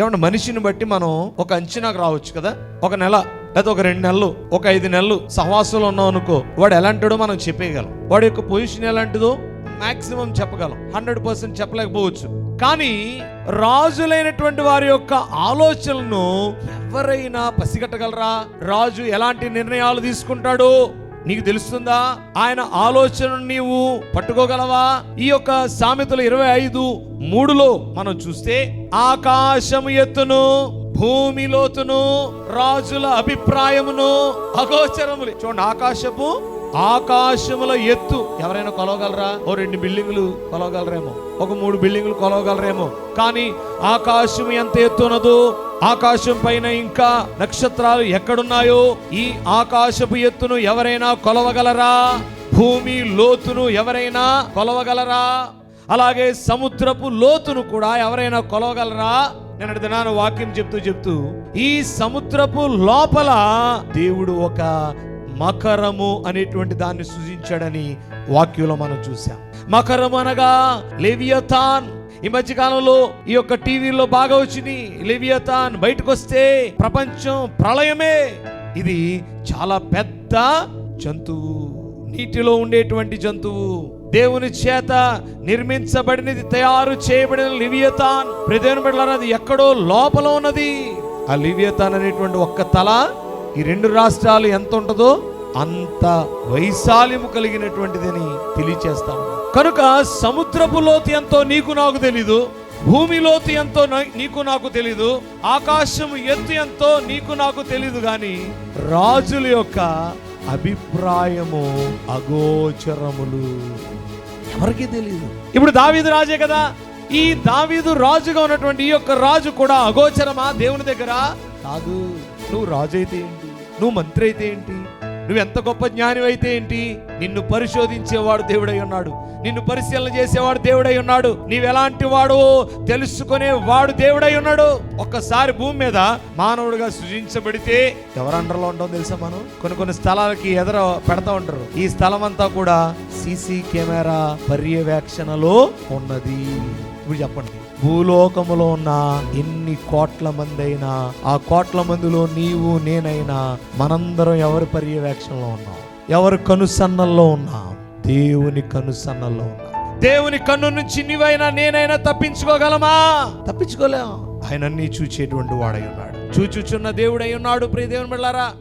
ఏమంటే మనిషిని బట్టి మనం ఒక అంచనాకు రావచ్చు కదా? ఒక నెల లేదా ఒక రెండు నెలలు ఒక ఐదు నెలలు సహవాసంలో ఉన్నాం అనుకో వాడు ఎలాంటిడో మనం చెప్పేయగలం. వాడి యొక్క పొజిషన్ ఎలాంటిదో మాక్సిమం చెప్పగలం. హండ్రెడ్ పర్సెంట్ చెప్పలేకపోవచ్చు. కానీ రాజులైనటువంటి వారి యొక్క ఆలోచనలను ఎవరైనా పసిగట్టగలరా? రాజు ఎలాంటి నిర్ణయాలు తీసుకుంటాడు నీకు తెలుస్తుందా? ఆయన ఆలోచన నీవు పట్టుకోగలవా? ఈ యొక్క సామెతలు ఇరవై ఐదు మూడులో మనం చూస్తే ఆకాశము ఎత్తును భూమి లోతును రాజుల అభిప్రాయమును అగోచరములు. చూడండి ఆకాశపు ఆకాశముల ఎత్తు ఎవరైనా కొలవగలరా? ఓ రెండు బిల్డింగులు కొలవగలరేమో ఒక మూడు బిల్డింగులు కొలవగలరేమో. కానీ ఆకాశం ఎంత ఎత్తున్నదో ఆకాశం పైన ఇంకా నక్షత్రాలు ఎక్కడున్నాయో ఈ ఆకాశపు ఎత్తును ఎవరైనా కొలవగలరా? భూమి లోతును ఎవరైనా కొలవగలరా? అలాగే సముద్రపు లోతును కూడా ఎవరైనా కొలవగలరా? నేను దినాన వాక్యం చెప్తూ చెప్తూ ఈ సముద్రపు లోపల దేవుడు ఒక మకరము అనేటువంటి దాన్ని సృజించాడని వాక్యంలో మనం చూసాం మకరం అనగా లెవియథాన్ ఈ మధ్య కాలంలో ఈ యొక్క టీవీలో బాగా వచ్చింది. లివియతాన్ బయటకు వస్తే ప్రపంచం ప్రళయమే. ఇది చాలా పెద్ద జంతువు. నీటిలో ఉండేటువంటి జంతువు. దేవుని చేత నిర్మించబడినది తయారు చేయబడిన లివియతాన్. ప్రదేవన బిడ్డలారా, అది ఎక్కడో లోపల ఉన్నది. ఆ లివియతాన్ అనేటువంటి ఒక్క తల ఈ రెండు రాష్ట్రాలు ఎంత ఉంటుందో అంత వైశాల్యము కలిగినటువంటిదని తెలియచేస్తా ఉన్నారు కనుక సముద్రపు లోతు ఎంతో నీకు నాకు తెలీదు భూమి లోతు ఎంతో నీకు నాకు తెలీదు ఆకాశం ఎత్తు ఎంతో నీకు నాకు తెలీదు కానీ రాజుల యొక్క అభిప్రాయము అగోచరములు ఎవరికి తెలియదు ఇప్పుడు దావీదు రాజే కదా. ఈ దావీదు రాజుగా ఉన్నటువంటి ఈ యొక్క రాజు కూడా అగోచరమా? దేవుని దగ్గర? కాదు. నువ్వు రాజు అయితే ఏంటి? నువ్వు మంత్రి అయితే ఏంటి? నువ్వు ఎంత గొప్ప జ్ఞానం అయితే ఏంటి? నిన్ను పరిశోధించేవాడు దేవుడై ఉన్నాడు. నిన్ను పరిశీలన చేసేవాడు దేవుడై ఉన్నాడు. నీవెలాంటి వాడు తెలుసుకునే వాడు దేవుడై ఉన్నాడు. ఒక్కసారి భూమి మీద మానవుడిగా సృజించబడితే ఎవరు అండర్లో ఉంటాం తెలుసా మనం? కొన్ని కొన్ని స్థలాలకి ఎదర పెడతా ఉంటారు. ఈ స్థలం అంతా కూడా సీసీ కెమెరా పర్యవేక్షణలో ఉన్నది. ఇప్పుడు చెప్పండి. భూలోకములో ఉన్న ఎన్ని కోట్ల మంది అయినా ఆ కోట్ల మందిలో నీవు నేనైనా మనందరం ఎవరి పర్యవేక్షణలో ఉన్నాం? ఎవరి కనుసన్నల్లో ఉన్నాం? దేవుని కనుసన్నల్లో ఉన్నాం. దేవుని కన్ను నుంచి నీవైనా నేనైనా తప్పించుకోగలమా? తప్పించుకోలేం. ఆయన అన్ని చూచేటువంటి వాడై ఉన్నాడు. చూచుచున్న దేవుడై ఉన్నాడు ప్రియ దేవుని బిళ్ళారా